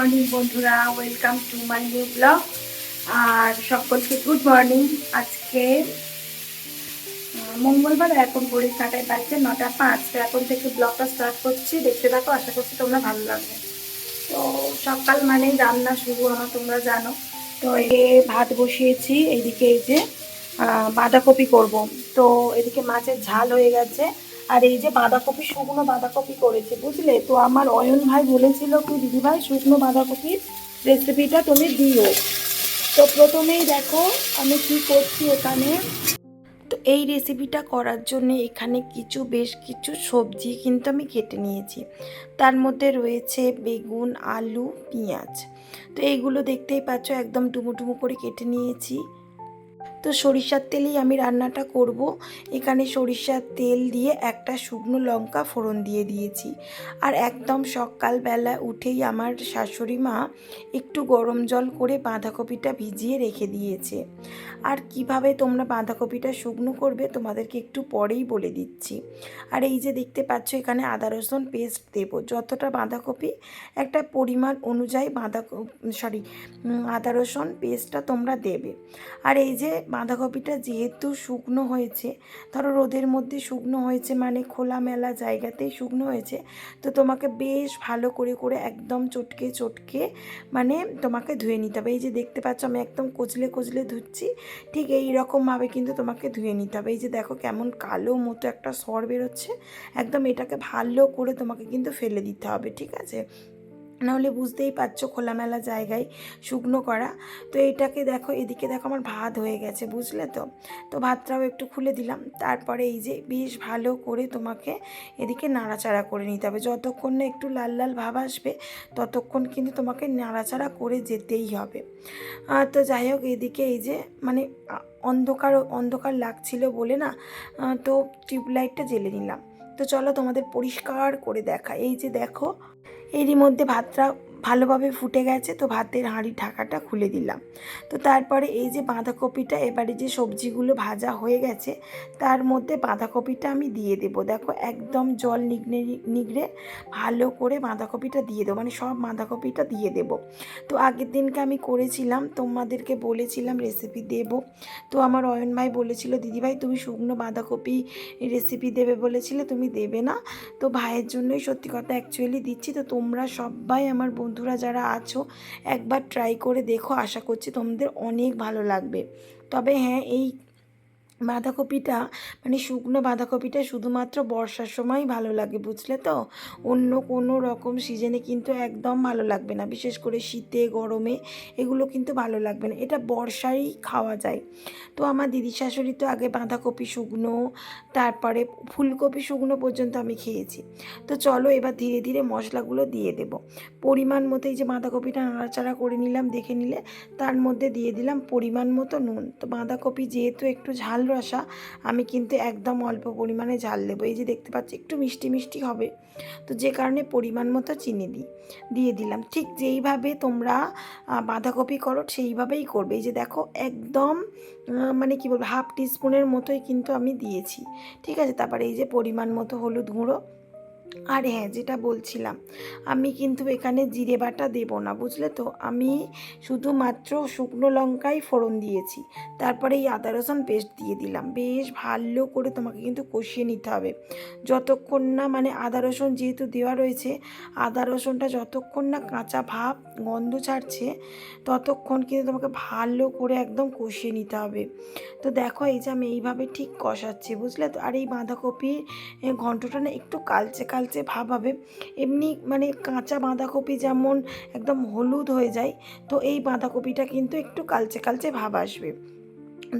Morning বন্ধুরা welcome to my new blog আর সকলকে good morning আজকে মঙ্গলবার, এখন ঘড়ির কাটায় বাজছে নটা পাঁচ। তো এখন থেকে ব্লগটা স্টার্ট করছি। দেখতে থাকো, আশা করছি তোমরা ভালো লাগবে। তো সকাল মানেই রান্না শুরু আমার তোমরা জানো। তো এ ভাত বসিয়েছি, এইদিকে এই যে বাঁধাকপি করব। তো এদিকে মাছের ঝাল হয়ে গেছে। আর এই যে বাঁধাকপি, শুকনো বাঁধাকপি করেছি, বুঝলে? তো আমার অয়ন ভাই বলেছিল কি, দিদি ভাই, শুকনো বাঁধাকপির রেসিপিটা তুমি দিও। তো প্রথমেই দেখো আমি কি করছি এখানে। তো এই রেসিপিটা করার জন্য এখানে কিছু, বেশ কিছু সবজি কিন্তু আমি কেটে নিয়েছি। তার মধ্যে রয়েছে বেগুন, আলু, পেঁয়াজ। তো এইগুলো দেখতেই পাচ্ছ, একদম ডুমো করে কেটে নিয়েছি। তো সরিষার তেলেই আমি রান্নাটা করব। এখানে সরিষার তেল দিয়ে একটা শুকনো লঙ্কা ফোড়ন দিয়ে দিয়েছি। আর একদম সকালবেলা উঠেই আমার শাশুড়ি মা একটু গরম জল করে বাঁধাকপিটা ভিজিয়ে রেখে দিয়েছে। আর কীভাবে তোমরা বাঁধাকপিটা শুকনো করবে তোমাদেরকে একটু পরেই বলে দিচ্ছি। আর এই যে দেখতে পাচ্ছ এখানে আদা, রসুন পেস্ট দেবো। যতটা বাঁধাকপি একটা পরিমাণ অনুযায়ী বাঁধা সরি আদা, রসুন পেস্টটা তোমরা দেবে। আর এই যে বাঁধাকপিটা যেহেতু শুকনো হয়েছে, ধরো রোদের মধ্যে শুকনো হয়েছে মানে খোলামেলা জায়গাতেই শুকনো হয়েছে, তো তোমাকে বেশ ভালো করে করে একদম চটকে চটকে মানে তোমাকে ধুয়ে নিতে হবে। এই যে দেখতে পাচ্ছ আমি একদম কচলে কচলে ধুচ্ছি, ঠিক এই রকমভাবে কিন্তু তোমাকে ধুয়ে নিতে হবে। এই যে দেখো কেমন কালো মতো একটা সর বেরোচ্ছে, একদম এটাকে ভালো করে তোমাকে কিন্তু ফেলে দিতে হবে, ঠিক আছে? নাহলে বুঝতেই পারছ খোলামেলা জায়গায় শুকনো করা। তো এটাকে দেখো, এদিকে দেখো আমার ভাত হয়ে গেছে, বুঝলে তো? তো ভাতটাও একটু খুলে দিলাম। তারপরে এই যে বেশ ভালো করে তোমাকে এদিকে নাড়াচাড়া করে নিতে হবে। যতক্ষণ না একটু লাল লাল ভাব আসবে, ততক্ষণ কিন্তু তোমাকে নাড়াচাড়া করে যেতেই হবে। তো যাই হোক, এদিকে এই যে মানে অন্ধকার অন্ধকার লাগছিল বলে না তো টিউবলাইটটা জ্বেলে নিলাম। তো চলো তোমাদের পরিষ্কার করে দেখা এই যে দেখো এরই মধ্যে ভাতটা ভালোভাবে ফুটে গেছে, তো ভাতের হাঁড়ি ঢাকাটা খুলে দিলাম। তো তারপরে এই যে বাঁধাকপিটা, এবারে যে সবজিগুলো ভাজা হয়ে গেছে, তার মধ্যে বাঁধাকপিটা আমি দিয়ে দেবো। দেখো, একদম জল নিগড়ে নিগড়ে ভালো করে বাঁধাকপিটা দিয়ে দেবো মানে সব বাঁধাকপিটা দিয়ে দেবো। তো আগের দিনকে আমি করেছিলাম, তোমাদেরকে বলেছিলাম রেসিপি দেব। তো আমার অয়ন ভাই বলেছিল দিদিভাই তুমি শুকনো বাঁধাকপি রেসিপি দেবে বলেছিলে, তুমি দেবে না। তো ভাইয়ের জন্যই সত্যি কথা অ্যাকচুয়ালি দিচ্ছি। তো তোমরা সবাই আমার বন্ধুরা যারা আছো, একবার ট্রাই করে দেখো। আশা করছি তোমাদের অনেক ভালো লাগবে। তবে হ্যাঁ এই বাঁধাকপিটা মানে শুকনো বাঁধাকপিটা শুধুমাত্র বর্ষার সময় ভালো লাগে, বুঝলে তো? অন্য কোনো রকম সিজনে কিন্তু একদম ভালো লাগবে না, বিশেষ করে শীতে, গরমে এগুলো কিন্তু ভালো লাগবে না, এটা বর্ষারই খাওয়া যায়। তো আমার দিদি শাশুড়ি তো আগে বাঁধাকপি শুকনো, তারপরে ফুলকপি শুকনো পর্যন্ত আমি খেয়েছি। তো চলো এবার ধীরে ধীরে মশলাগুলো দিয়ে দেব। পরিমাণ মতো এই যে বাঁধাকপিটা নাড়াচাড়া করে নিলাম, দেখে নিলে, তার মধ্যে দিয়ে দিলাম পরিমাণ মতো নুন। তো বাঁধাকপি যেহেতু একটু ঝাল রসা, আমি কিন্তু একদম অল্প পরিমাণে ঝাল দেবো। এই যে দেখতে পাচ্ছি, একটু মিষ্টি মিষ্টি হবে। তো যে কারণে পরিমাণ মতো চিনি দিই দিয়ে দিলাম। ঠিক যেইভাবে তোমরা বাঁধাকপি করো, সেইভাবেই করবে। এই যে দেখো, একদম মানে কী বলব, হাফ টিস্পুনের মতোই কিন্তু আমি দিয়েছি। ঠিক আছে, তারপরে এই যে পরিমাণ মতো হলুদ গুঁড়ো আর হ্যাঁ যেটা বলছিলাম, আমি কিন্তু এখানে জিরে বাটা দেবো না, বুঝলে তো? আমি শুধুমাত্র শুকনো লঙ্কাই ফোড়ন দিয়েছি, তারপরে এই আদা রসুন পেস্ট দিয়ে দিলাম। বেশ ভালো করে তোমাকে কিন্তু কষিয়ে নিতে হবে। যতক্ষণ না মানে আদা রসুন যেহেতু দেওয়া রয়েছে, আদা রসুনটা যতক্ষণ না কাঁচা ভাব, গন্ধ ছাড়ছে, ততক্ষণ কিন্তু তোমাকে ভালো করে একদম কষিয়ে নিতে হবে। তো দেখো, এই যে আমি এইভাবে ঠিক কষাচ্ছি, বুঝলে তো? আর এই বাঁধাকপির ঘন্টটা না একটু কালচে কালচে ভাব হবে। এমনি মানে কাঁচা বাঁধাকপি যেমন একদম হলুদ হয়ে যায়, তো এই বাঁধাকপিটা কিন্তু একটু কালচে কালচে ভাব আসবে।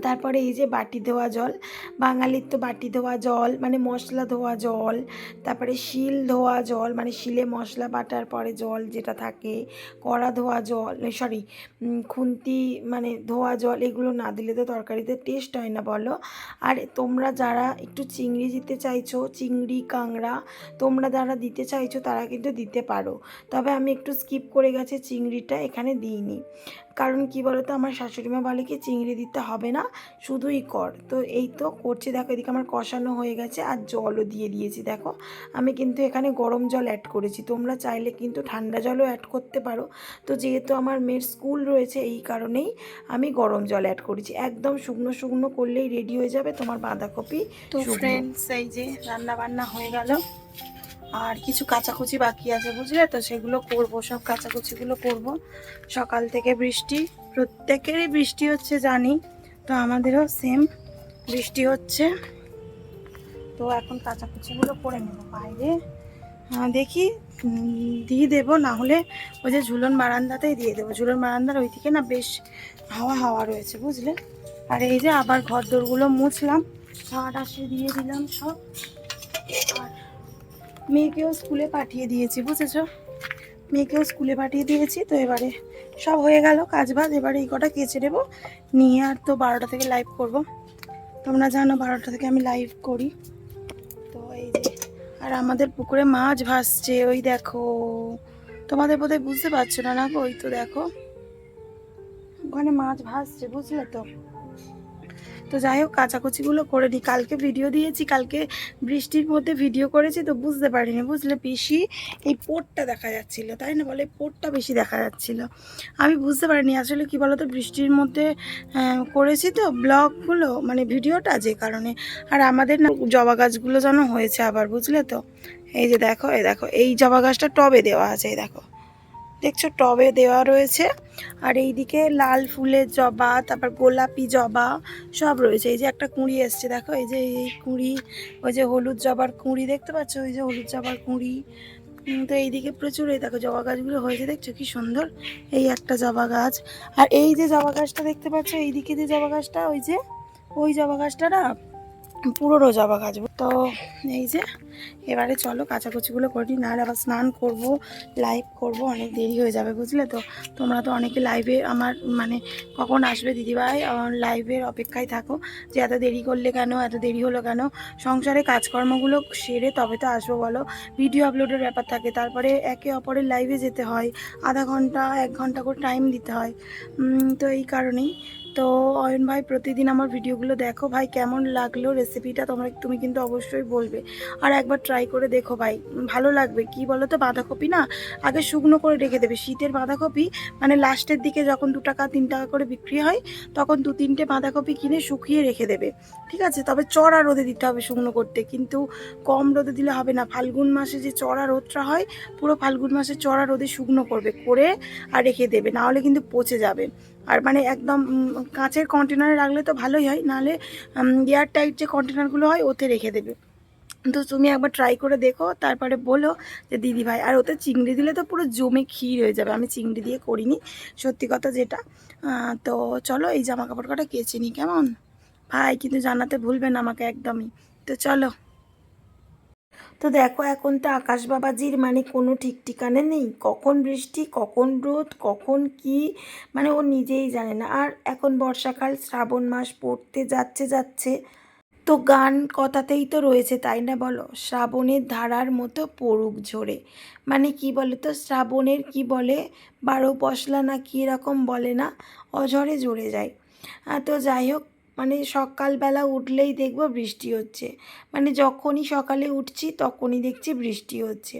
তারপরে এই যে বাটি ধোয়া জল, বাঙালির তো বাটি ধোয়া জল মানে মশলা ধোয়া জল, তারপরে শিল ধোয়া জল মানে শিলে মশলা বাটার পরে জল যেটা থাকে, কড়া ধোয়া জল সরি খুন্তি মানে ধোয়া জল, এগুলো না দিলে তো তরকারিতে টেস্ট হয় না বলো। আর তোমরা যারা একটু চিংড়ি দিতে চাইছো, চিংড়ি কাংড়া তোমরা যারা দিতে চাইছো তারা কিন্তু দিতে পারো। তবে আমি একটু স্কিপ করে গেছে চিংড়িটা, এখানে দিইনি। কারণ কি বলতো আমার শাশুড়িমা বলে কি চিংড়ি দিতে হবে না শুধুই কর। তো এই তো করছি দেখো এদিকে আমার কষানো হয়ে গেছে আর জলও দিয়ে দিয়েছি দেখো। আমি কিন্তু এখানে গরম জল অ্যাড করেছি তোমরা চাইলে কিন্তু ঠান্ডা জলও অ্যাড করতে পারো। তো যেহেতু আমার মেয়ের স্কুল রয়েছে এই কারণেই আমি গরম জল অ্যাড করেছি। একদম শুকনো শুকনো করলেই রেডি হয়ে যাবে তোমার বাঁধাকপি তো ফ্রেন্ডস এই যে রান্না বান্না হয়ে গেল। আর কিছু কাচাকুচি বাকি আছে, বুঝলে? তো সেগুলো করব, সব কাচাকুচিগুলো করব। সকাল থেকে বৃষ্টি, প্রত্যেকেরই বৃষ্টি হচ্ছে, জানি। তো আমাদেরও সেম বৃষ্টি হচ্ছে। তো এখন কাচাকুচিগুলো করে নেব বাইরে। দেখি দিয়ে দেবো, না হলে ওই যে ঝুলন বারান্দাতেই দিয়ে দেবো। ঝুলন বারান্দার ওইদিকে না বেশ হাওয়া হাওয়া রয়েছে, বুঝলে? আর এই যে আবার ঘর দোরগুলো মুছলাম ঝাঁট আসে দিয়ে দিলাম সব। মেয়েকেও স্কুলে পাঠিয়ে দিয়েছি, বুঝেছ? মেয়েকেও স্কুলে পাঠিয়ে দিয়েছি, তো এবারে সব হয়ে গেল কাজ বাজ এবারে এই কটা কেচে দেবো নিয়ে আর তো বারোটা থেকে লাইভ করব। তোমরা জানো বারোটা থেকে আমি লাইভ করি। তো এই যে, আর আমাদের পুকুরে মাছ ভাসছে, ওই দেখো। তোমাদের বোধহয় বুঝতে পারছ না না ওই তো দেখো। ওখানে মাছ ভাসছে, বুঝলে তো? তো যাই হোক, কাচাকুচিগুলো করে নিই কালকে ভিডিও দিয়েছি, কালকে বৃষ্টির মধ্যে ভিডিও করেছি তো বুঝতে পারিনি। বুঝলে বেশি এই পোটটা দেখা যাচ্ছিল, তাই না বলে? পোটটা বেশি দেখা যাচ্ছিল। আমি বুঝতে পারিনি, আসলে কি বলতো, বৃষ্টির মধ্যে করেছি তো ব্লগগুলো মানে ভিডিওটা যে কারণে। আর আমাদের না জবা গাছগুলো যেন হয়েছে আবার, বুঝলে তো? এই যে দেখো, এই দেখো, এই জবা গাছটা টবে দেওয়া আছে, এই দেখো। দেখছ টবে দেওয়া রয়েছে। আর এইদিকে লাল ফুলের জবা, তারপর গোলাপি জবা সব রয়েছে। এই যে একটা কুঁড়ি এসছে, দেখো, এই যে এই কুঁড়ি, ওই যে হলুদ জবার কুঁড়ি, দেখতে পাচ্ছ? ওই যে হলুদ জবার কুঁড়ি। তো এইদিকে প্রচুর, এই দেখো, জবা গাছগুলো হয়েছে, দেখছ? কি সুন্দর। এই একটা জবা গাছ। আর এই যে জবা গাছটা দেখতে পাচ্ছ, এইদিকে যে জবা গাছটা, ওই যে, ওই জবা গাছটা না পুরোনো জবা গাছ তো এই যে, এবারে চলো কাচাকুচিগুলো করে নিই, নাহলে আবার স্নান করব লাইভ করব, অনেক দেরি হয়ে যাবে, বুঝলে তো? তোমরা তো অনেকে লাইভে আমার মানে কখন আসবে দিদিভাই? লাইভের অপেক্ষায় থাকো, যে এত দেরি করলে কেন, এত দেরি হলো কেন? সংসারে কাজকর্মগুলো সেরে তবে তো আসব, বলো? ভিডিও আপলোডের ব্যাপার থাকে, তারপরে একে অপরের লাইভে যেতে হয়, আধা ঘণ্টা, এক ঘণ্টা করে টাইম দিতে হয়। তো এই কারণেই তো অয়ন ভাই, প্রতিদিন আমার ভিডিওগুলো দেখো ভাই, কেমন লাগল রেসিপিটা তোমরা তুমি কিন্তু অবশ্যই বলবে। আর একবার ট্রাই করে দেখো ভাই, ভালো লাগবে। কি বলো তো বাঁধাকপি না, আগে শুকনো করে রেখে দেবে। শীতের বাঁধাকপি মানে লাস্টের দিকে যখন দু টাকা, তিন টাকা করে বিক্রি হয়, তখন দু, তিনটে বাঁধাকপি কিনে শুকিয়ে রেখে দেবে। ঠিক আছে? তবে চড়া রোদে দিতে হবে শুকনো করতে। কিন্তু কম রোদে দিলে হবে না। ফাল্গুন মাসে যে চড়া রোদটা হয়, পুরো ফাল্গুন মাসে চড়া রোদে শুকনো করবে, করে আর রেখে দেবে। নাহলে কিন্তু পচে যাবে। আর মানে একদম কাঁচের কন্টেনারে রাখলে তো ভালোই হয়, নাহলে এয়ার টাইট যে কন্টেনারগুলো হয়, ওতে রেখে দেবে। তো তুমি একবার ট্রাই করে দেখো, তারপরে বলো যে, দিদি ভাই, আর ওতে চিংড়ি দিলে তো পুরো জমে ক্ষীর হয়ে যাবে, আমি চিংড়ি দিয়ে করিনি, সত্যি কথা যেটা। তো চলো এই জামা কাপড় কটা কেচে নিই কেমন? ভাই, কিন্তু জানাতে ভুলবেন আমাকে একদমই। তো চলো। তো দেখো, এখন তো আকাশ বাবাজির মানে কোনো ঠিক ঠিকানা নেই। কখন বৃষ্টি, কখন রোদ, কখন কি মানে ও নিজেই জানে না। আর এখন বর্ষাকাল, শ্রাবণ মাস পড়তে যাচ্ছে যাচ্ছে। তো গান কথাতেই তো রয়েছে, তাই না বলো? শ্রাবণের ধারার মতো পড়ুক ঝরে। মানে কি বলে তো শ্রাবণের কি বলে, বারো পশলা না কি এরকম বলে না, অঝরে জড়ে যায়। তো যাই হোক মানে সকালবেলা উঠলেই দেখব বৃষ্টি হচ্ছে। মানে যখনই সকালে উঠছি তখনই দেখছি বৃষ্টি হচ্ছে।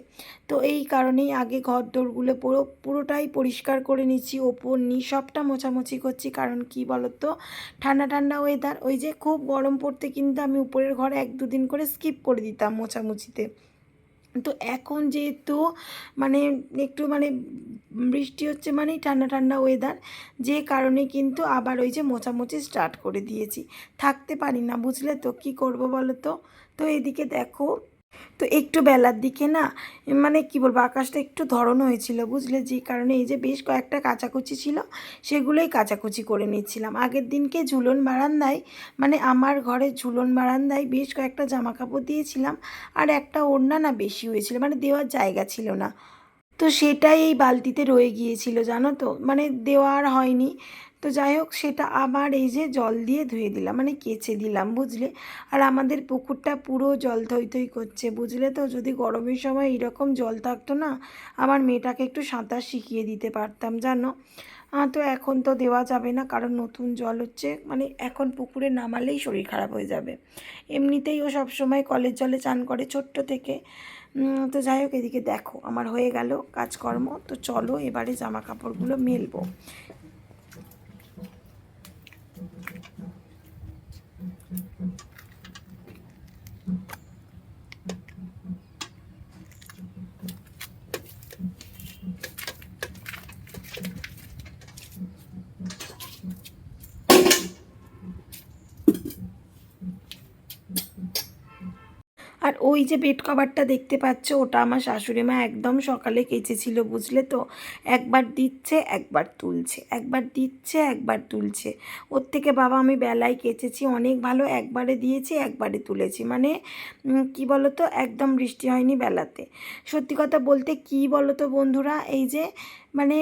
তো এই কারণেই আগে ঘর দোরগুলো পুরো, পুরোটাই পরিষ্কার করে নিচ্ছি, ওপর নি, সবটা মোছামুছি করছি। কারণ কি বলতো? ঠান্ডা ঠান্ডা ওয়েদার ওই যে খুব গরম পড়তে কিন্তু আমি উপরের ঘরে এক দুদিন করে স্কিপ করে দিতাম মোছামুছিতে। তো এখন যেহেতু মানে একটু মানে বৃষ্টি হচ্ছে মানে ঠান্ডা ঠান্ডা ওয়েদার যে কারণে কিন্তু আবার ওই যে মোচামুচি স্টার্ট করে দিয়েছি। থাকতে পারি না, বুঝলে তো? কি করব বলো তো? তো এদিকে দেখো তো একটু বেলার দিকে না মানে কি বলব, আকাশটা একটু ধরন হয়েছিল, বুঝলে? যে কারণে এই যে বেশ কয়েকটা কাচাকুচি ছিল, সেগুলোই কাচাকুচি করে নিচ্ছিলাম। আগের দিনকে ঝুলন বারান্দায় মানে আমার ঘরে ঝুলন বারান্দায় বেশ কয়েকটা জামা কাপড় দিয়েছিলাম, আর একটা ওড়না না বেশি হয়েছিল মানে দেওয়ার জায়গা ছিল না। তো সেটাই এই বালতিতে রয়ে গিয়েছিল, জানো তো? মানে দেওয়া আর হয়নি। তো যাই হোক, সেটা আবার এই যে জল দিয়ে ধুয়ে দিলাম মানে কেচে দিলাম, বুঝলে? আর আমাদের পুকুরটা পুরো জল থই থই করছে, বুঝলে তো? যদি গরমের সময় এরকম জল থাকতো না, আমার মেয়েটাকে একটু সাঁতার শিখিয়ে দিতে পারতাম, জানো? তো এখন তো দেওয়া যাবে না, কারণ নতুন জল হচ্ছে মানে এখন পুকুরে নামালেই শরীর খারাপ হয়ে যাবে। এমনিতেই ও সবসময় কলের জলে চান করে ছোট্ট থেকে। তো যাই হোক, এদিকে দেখো, আমার হয়ে গেল কাজকর্ম, তো চলো এবারে জামা কাপড়গুলো মেলবো আর ওই যে বেড কভারটা দেখতে পাচ্ছ, ওটা আমার শাশুড়ি মা একদম সকালে কেচেছিল, বুঝলে তো? একবার দিচ্ছে, একবার তুলছে, একবার দিচ্ছে, একবার তুলছে। ওর থেকে বাবা আমি বেলায় কেচেছি, অনেক ভালো, একবারে দিয়েছি, একবারে তুলেছি। মানে কি বলো তো একদম বৃষ্টি হয়নি বেলাতে। সত্যি কথা বলতে কি বলো তো বন্ধুরা? এই যে মানে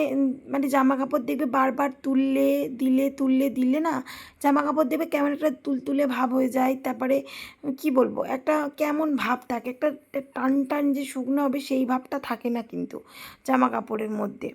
মানে জামা কাপড় দেখবে বারবার তুললে, দিলে তুললে, দিলে না জামা কাপড় দেখবে কেমন একটা তুলতুলে ভাব হয়ে যায়। তারপরে কি বলব, একটা কেমন ভাব থাকে, একটা টান টান যে শুকনো হবে সেই ভাবটা থাকে না কিন্তু জামা কাপড়ের মধ্যে।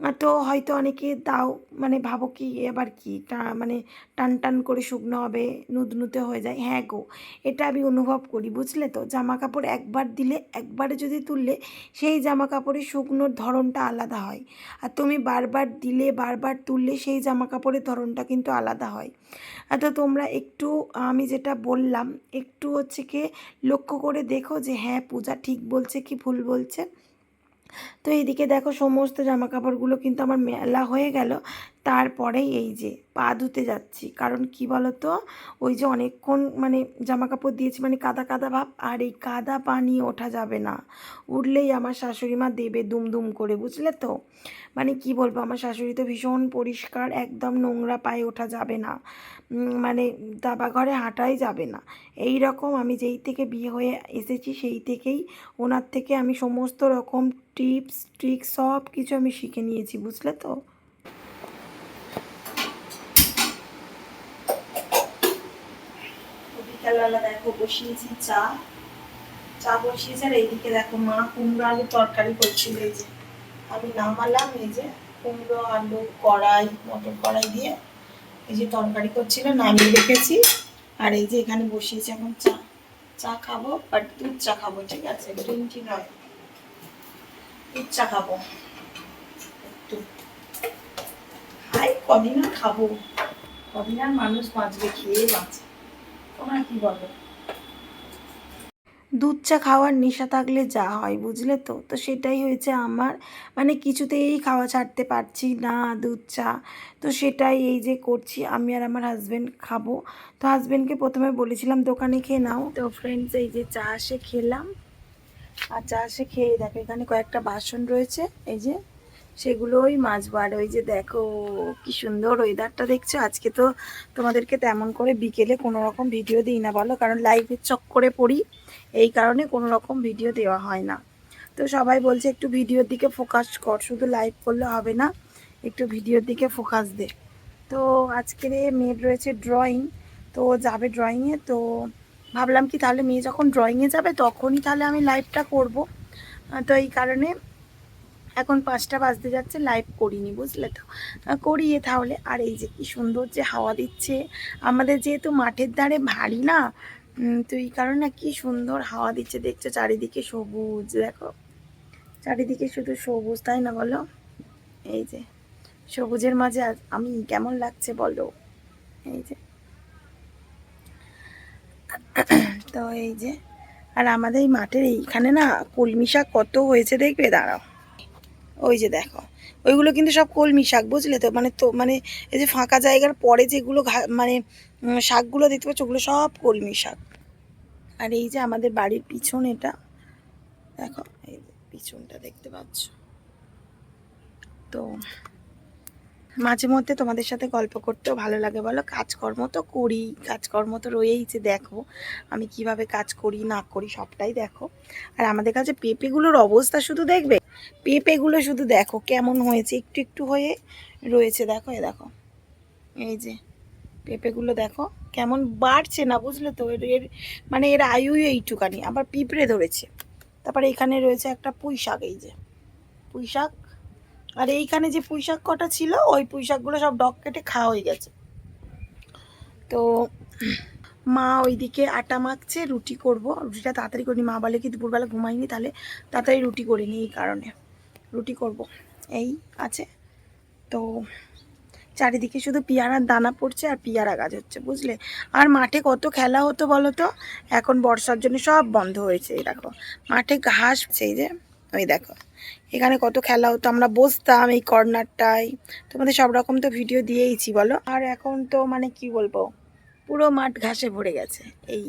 তো হয়তো অনেকে দাও মানে ভাবো কি, এবার কি টা মানে টান টান করে শুকনো হবে নুদনুতে হয়ে যায়। হ্যাঁ গো, এটা আমি অনুভব করি, বুঝলে তো? জামা কাপড় একবার দিলে, একবারে যদি তুললে সেই জামা কাপড়ের শুকনোর ধরনটা আলাদা হয়। আর তুমি বারবার দিলে, বারবার তুললে সেই জামা কাপড়ের ধরনটা কিন্তু আলাদা হয়। আর তো তোমরা একটু, আমি যেটা বললাম, একটু হচ্ছে কি লক্ষ্য করে দেখো যে হ্যাঁ পূজা ঠিক বলছে কি ভুল বলছে। তো এইদিকে দেখো সমস্ত জামা কাপড়গুলো কিন্তু আমার মেলা হয়ে গেল। তারপরেই এই যে পা ধুতে যাচ্ছি। কারণ কি বলো তো ওই যে অনেকক্ষণ মানে জামা কাপড় দিয়েছি মানে কাদা কাদা ভাব, আর এই কাদা পানি ওঠা যাবে না। উঠলেই আমার শাশুড়ি মা দেবে দুম দুম করে, বুঝলে তো? মানে কি বলব? আমার শাশুড়ি তো ভীষণ পরিষ্কার, একদম নোংরা পায়ে ওঠা যাবে না। মানে দাবা ঘরে হাঁটাই যাবে না। এই রকম আমি যেই থেকে বিয়ে হয়ে এসেছি সেই থেকেই ওনার থেকে আমি সমস্ত রকম টিপস ট্রিক সব কিছু আমি শিখে নিয়েছি, বুঝলে তো? বিকালবেলা দেখো বসিয়েছি চা। চা বসিয়েছে আর এইদিকে দেখো মা কুমড়ো আলু তরকারি করছিল এই যে। আমি নামালাম এই যে কুমড়ো আলু কড়াই, মটর কড়াই দিয়ে এই যে তরকারি করছিল, নামিয়ে রেখেছি। আর এই যে এখানে বসিয়েছি এখন চা। চা খাব, বাট দুধ চা খাব, ঠিক আছে? গ্রিন টি নয়। দুধ চা খাব। একটু। কদিন আর খাব? কদিন আর মানুষ বাঁচবে, খেয়ে বাঁচে। তোমরা কি বলো? দুধ চা খাওয়ার নেশা থাকলে যা হয়, বুঝলে তো? তো সেটাই হয়েছে আমার। মানে কিছুতেই খাওয়া ছাড়তে পারছি না দুধ চা। তো সেটাই এই যে করছি, আমি আর আমার হাজব্যান্ড খাব। তো হাজব্যান্ডকে প্রথমে বলেছিলাম, দোকানে খেয়ে নাও। তো ফ্রেন্ডস এই যে চা এসে খেলাম। আর চা এসে খেয়ে দেখো, এখানে কয়েকটা বাসন রয়েছে। এই যে সেগুলোই মাজবো আর ওই যে দেখো, কি সুন্দর ওয়েদারটা দেখছ? আজকে তো তোমাদেরকে তেমন করে বিকেলে কোনো রকম ভিডিও দিই না, বলো? কারণ লাইভের চক্করে পড়ি, এই কারণে কোনো রকম ভিডিও দেওয়া হয় না। তো সবাই বলছে, একটু ভিডিওর দিকে ফোকাস কর, শুধু লাইভ করলে হবে না, একটু ভিডিওর দিকে ফোকাস দে। তো আজকের মেয়ের রয়েছে ড্রয়িং তো যাবে ড্রয়িংয়ে তো ভাবলাম কি তাহলে মেয়ে যখন ড্রয়িংয়ে যাবে, তখনই তাহলে আমি লাইভটা করব। তো এই কারণে এখন পাঁচটা বাজতে যাচ্ছে লাইভ করিনি বুঝলে তো। করিয়ে তাহলে, আর এই যে কি সুন্দর যে হাওয়া দিচ্ছে। আমাদের যেহেতু মাঠের ধারে ভারী না তো এই কারণে কি সুন্দর হাওয়া দিচ্ছে। দেখছ চারিদিকে সবুজ, দেখো। চারিদিকে শুধু সবুজ, তাই না বলো? এই যে, সবুজের মাঝে আমি কেমন লাগছে বলো? এই যে। তো এই যে, আর আমাদের এই মাঠের এইখানে না কলমি শাক কত হয়েছে দেখবে? দাঁড়াও। ওই যে দেখো, ওইগুলো কিন্তু সব কলমি শাক, বুঝলে তো? মানে তো মানে এই যে ফাঁকা জায়গার পরে যেগুলো মানে শাকগুলো দেখতে পাচ্ছ, ওগুলো সব কলমি শাক। আর এই যে আমাদের বাড়ির পিছন এটা, দেখো, এই পিছনটা দেখতে পাচ্ছ? তো মাঝে মধ্যে তোমাদের সাথে গল্প করতেও ভালো লাগে বলো, কাজকর্ম তো করি, কাজকর্ম তো রয়েই যে দেখো, আমি কীভাবে কাজ করি, না করি সবটাই দেখো। আর আমাদের কাছে পেঁপেগুলোর অবস্থা শুধু দেখবে? পেঁপেগুলো শুধু দেখো কেমন হয়েছে, একটু একটু হয়ে রয়েছে, দেখো, এ দেখো। এই যে, পেঁপেগুলো দেখো কেমন বাড়ছে না, বুঝলে তো? এর মানে এর আয়ুই এইটুকানি, আবার পিঁপড়ে ধরেছে। তারপরে এখানে রয়েছে একটা পুঁই শাক এই যে পুঁই শাক আর এইখানে যে পুঁই শাক কটা ছিল, ওই পুঁই শাকগুলো সব ডক কেটে খাওয়া হয়ে গেছে। তো মা ওইদিকে আটা মাখছে, রুটি করব। রুটিটা তাড়াতাড়ি করি মা বলে কি, দুপুরবেলা ঘুমাইনি, তাহলে তাড়াতাড়ি রুটি করিনি এই কারণে। রুটি করব। এই আছে। তো চারিদিকে শুধু পিয়ারার দানা পড়ছে আর পিয়ারা গাছ হচ্ছে, বুঝলে? আর মাঠে কত খেলা হতো বলো তো? এখন বর্ষার জন্য সব বন্ধ হয়েছে, এই দেখো। মাঠে ঘাস এই যে, ওই দেখো। এখানে কত খেলা হতো, আমরা বসতাম এই কর্নারটায়। তোমাদের সব রকম তো ভিডিও দিয়েইছি, বলো? আর এখন তো মানে কি বলব? পুরো মাঠ ঘাসে ভরে গেছে এই।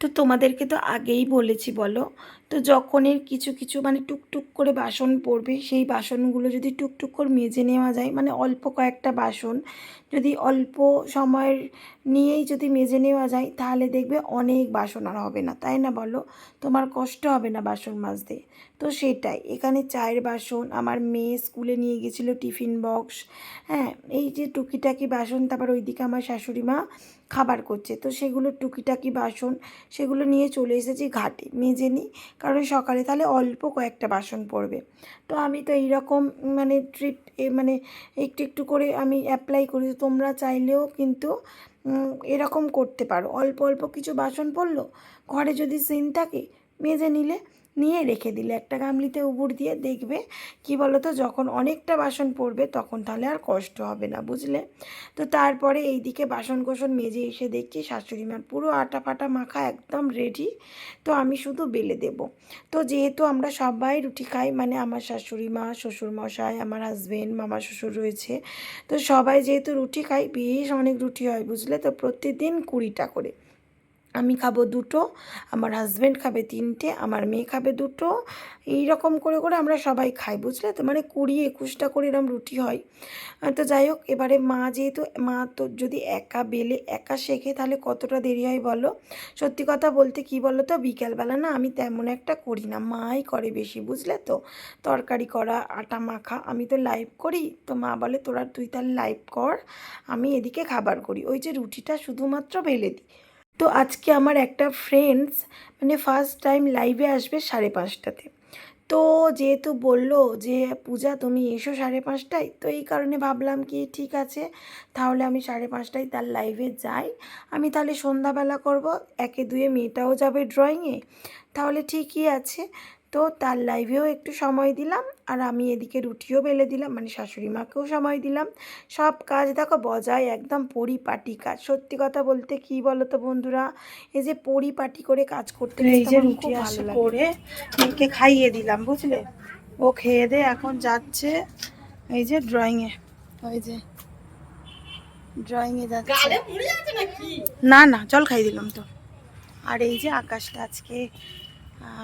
তো তোমাদেরকে তো আগেই বলেছি বলো। তো যখনই কিছু কিছু মানে টুকটুক করে বাসন পড়বে, সেই বাসনগুলো যদি টুকটুক করে মেজে নেওয়া যায় মানে অল্প কয়েকটা বাসন যদি অল্প সময়ের নিয়েই যদি মেজে নেওয়া যায়, তাহলে দেখবে অনেক বাসন আর হবে না। তাই না বলো? তোমার কষ্ট হবে না বাসন মাজতে। তো সেটাই। এখানে চায়ের বাসন আমার মেয়ে স্কুলে নিয়ে গেছিল টিফিন বক্স। হ্যাঁ এই যে টুকিটাকি বাসন, তারপর ওইদিকে আমার শাশুড়ি মা খাবার করছে। তো সেগুলো টুকিটাকি বাসন, সেগুলো নিয়ে চলে এসেছি ঘাটে। মেজে নিই কারণ সকালে তাহলে অল্প কয়েকটা বাসন পড়বে। তো আমি তো এইরকম মানে ট্রিট মানে একটু একটু করে আমি অ্যাপ্লাই করি। তোমরা চাইলেও কিন্তু এরকম করতে পারো। অল্প অল্প কিছু বাসন পড়ল, ঘরে যদি সিন থাকে, মেজে নিলে নিয়ে রেখে দিলে। একটা গামলিতে উবুর দিয়ে দেখবে, কি বলো তো যখন অনেকটা বাসন পড়বে তখন তাহলে আর কষ্ট হবে না, বুঝলে? তো তারপরে এই দিকে বাসন কোসন মেজে এসে দেখছি শাশুড়ি মার পুরো আটা ফাটা মাখা একদম রেডি তো আমি শুধু বেলে দেব। তো যেহেতু আমরা সবাই রুটি খাই মানে আমার শাশুড়ি মা, শ্বশুর মশাই, আমার হাজবেন্ড মামা শ্বশুর রয়েছে, তো সবাই যেহেতু রুটি খাই, বেশ অনেক রুটি হয়, বুঝলে? তো প্রতিদিন কুড়িটা করে। আমি খাব দুটো, আমার হাজব্যান্ড খাবে তিনটে, আমার মেয়ে খাবে দুটো এই রকম করে করে আমরা সবাই খাই, বুঝলে তো? মানে কুড়ি একুশটা করে এরকম রুটি হয়। তো যাই হোক, এবারে মা যেহেতু, মা তো যদি একা বেলে, একা শেখে তাহলে কতটা দেরি হয় বলো? সত্যি কথা বলতে কি বলো তো বিকেলবেলা না আমি তেমন একটা করি না, মাই করে বেশি, বুঝলে তো? তরকারি করা, আটা মাখা, আমি তো লাইভ করি। তো মা বলে, তোরা, তুই তাহলে লাইভ কর, আমি এদিকে খাবার করি। ওই যে রুটিটা শুধুমাত্র বেলে দিই। তো আজকে আমার একটা ফ্রেন্ডস মানে ফার্স্ট টাইম লাইভে আসবে সাড়ে পাঁচটাতে। তো যেহেতু বলল যে, পূজা, তুমি এসো সাড়ে পাঁচটায়? তো এই কারণে ভাবলাম কি, ঠিক আছে, তাহলে আমি সাড়ে পাঁচটায় তার লাইভে যাই। আমি তাহলে সন্ধ্যাবেলা করব, একে দুয়ে মেয়েটাও যাবে ড্রয়িংয়ে তাহলে ঠিকই আছে। তো তার লাইভেও একটু সময় দিলাম আর আমি এদিকে রুটিও বেলে দিলাম মানে শাশুড়ি মাকেও সময় দিলাম। সব কাজ দেখো বজায় একদম পরিপাটি কাজ। সত্যি কথা বলতে কি বলো তো বন্ধুরা এই যে পরিপাটি করে কাজ করতে এই যে রুটি আসে করে মেয়েকে খাইয়ে দিলাম বুঝলে? ও খেয়ে দে এখন যাচ্ছে এই যে ড্রয়িংয়ে ওই যে ড্রয়িংয়ে যাচ্ছে। না না জল খাই দিলাম তো। আর এই যে আকাশটা আজকে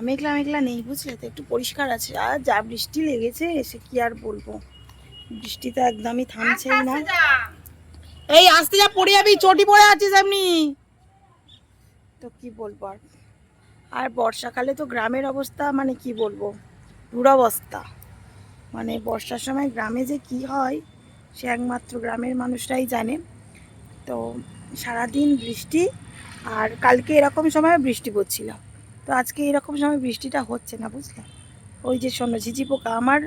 মেঘলা মেঘলা নেই বুঝলে তো? একটু পরিষ্কার আছে। আর যা বৃষ্টি লেগেছে সে কি আর বলব? বৃষ্টি তো একদমই থামছেই না। এই আসতে যা পড়ে যাবি চটি পড়ে আছিস এমনি। তো কি বলব আর? আর বর্ষাকালে তো গ্রামের অবস্থা মানে কি বলব? দুরবস্থা। মানে বর্ষার সময় গ্রামে যে কি হয় সে একমাত্র গ্রামের মানুষরাই জানে। তো সারাদিন বৃষ্টি আর কালকে এরকম সময় বৃষ্টি পড়ছিল। তো আজকে এরকম সময় বৃষ্টিটা হচ্ছে না, বুঝলে? ওই যে শোনো, ঝিঝি পোকা, আমার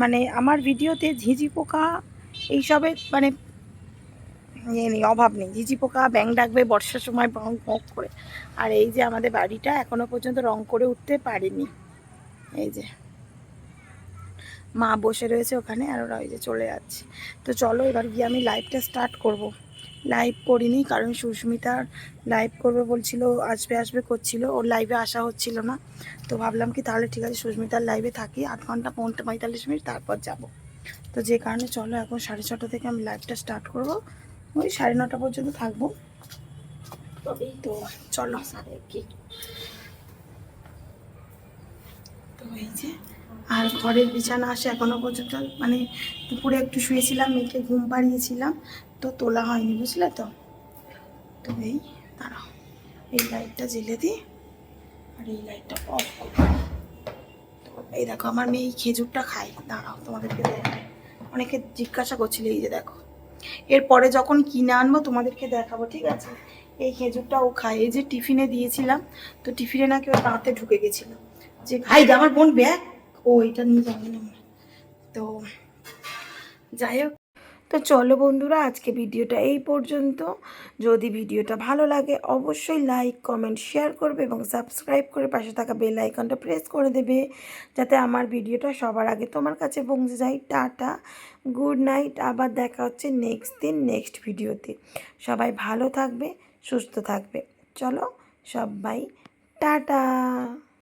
মানে আমার ভিডিওতে ঝিঝি পোকা এইসবে মানে ইয়ে নেই, অভাব নেই। ঝিঝি পোকা ব্যাং ডাকবে, বর্ষার সময় বং বক করে। আর এই যে আমাদের বাড়িটা এখনও পর্যন্ত রং করে উঠতে পারেনি। এই যে মা বসে রয়েছে ওখানে আর ওরা ওই যে চলে যাচ্ছে। তো চলো এবার গিয়ে আমি লাইভটা স্টার্ট করব। লাইভ করিনি, কারণ সুস্মিতার লাইভ করবে বলছিল, আসবে আসবে করছিল, ওর লাইভে আসা হচ্ছিল না। তো ভাবলাম কি তাহলে ঠিক আছে, সুস্মিতার লাইভে থাকি, আধ ঘণ্টা পনেরো পঁয়তাল্লিশ মিনিট, তারপর যাব। তো যে কারণে চলো এখন সাড়ে ছটা থেকে আমি লাইভটা স্টার্ট করব। ওই সাড়ে নটা পর্যন্ত থাকব। তো চলো। তো এই যে, আর ঘরের বিছানা আসে এখনও পর্যন্ত মানে দুপুরে একটু শুয়েছিলাম, মেয়েকে ঘুম পাড়িয়েছিলাম। তো তোলা হয়নি, বুঝলে তো? তো এই, দাঁড়াও। এই লাইটটা জ্বেলে দিই, আর এই লাইটটা অফ করব। তো এই দেখো, আমার মেয়ে খেজুরটা খাই দাঁড়াও, তোমাদেরকে অনেকে জিজ্ঞাসা করছিল, এই যে দেখো। এরপরে যখন কিনে আনব, তোমাদেরকে দেখাবো, ঠিক আছে? এই খেজুরটা ও খায়। এই যে টিফিনে দিয়েছিলাম, তো টিফিনে নাকি ওর দাঁতে ঢুকে গেছিল। যে হাই আমার বোন ব্যাগ। ও, এটা নিয়ে যাবে না তো, যাই হোক। তো চলো বন্ধুরা, আজকে ভিডিওটা এই পর্যন্ত। যদি ভিডিওটা ভালো লাগে, অবশ্যই লাইক কমেন্ট শেয়ার করবে এবং সাবস্ক্রাইব করে পাশে থাকা বেল আইকনটা প্রেস করে দেবে, যাতে আমার ভিডিওটা সবার আগে তোমার কাছে পৌঁছে যায়। টাটা গুড নাইট আবার দেখা হচ্ছে নেক্সট দিন নেক্সট ভিডিওতে। সবাই ভালো থাকবে, সুস্থ থাকবে। চলো, সবাই, টাটা।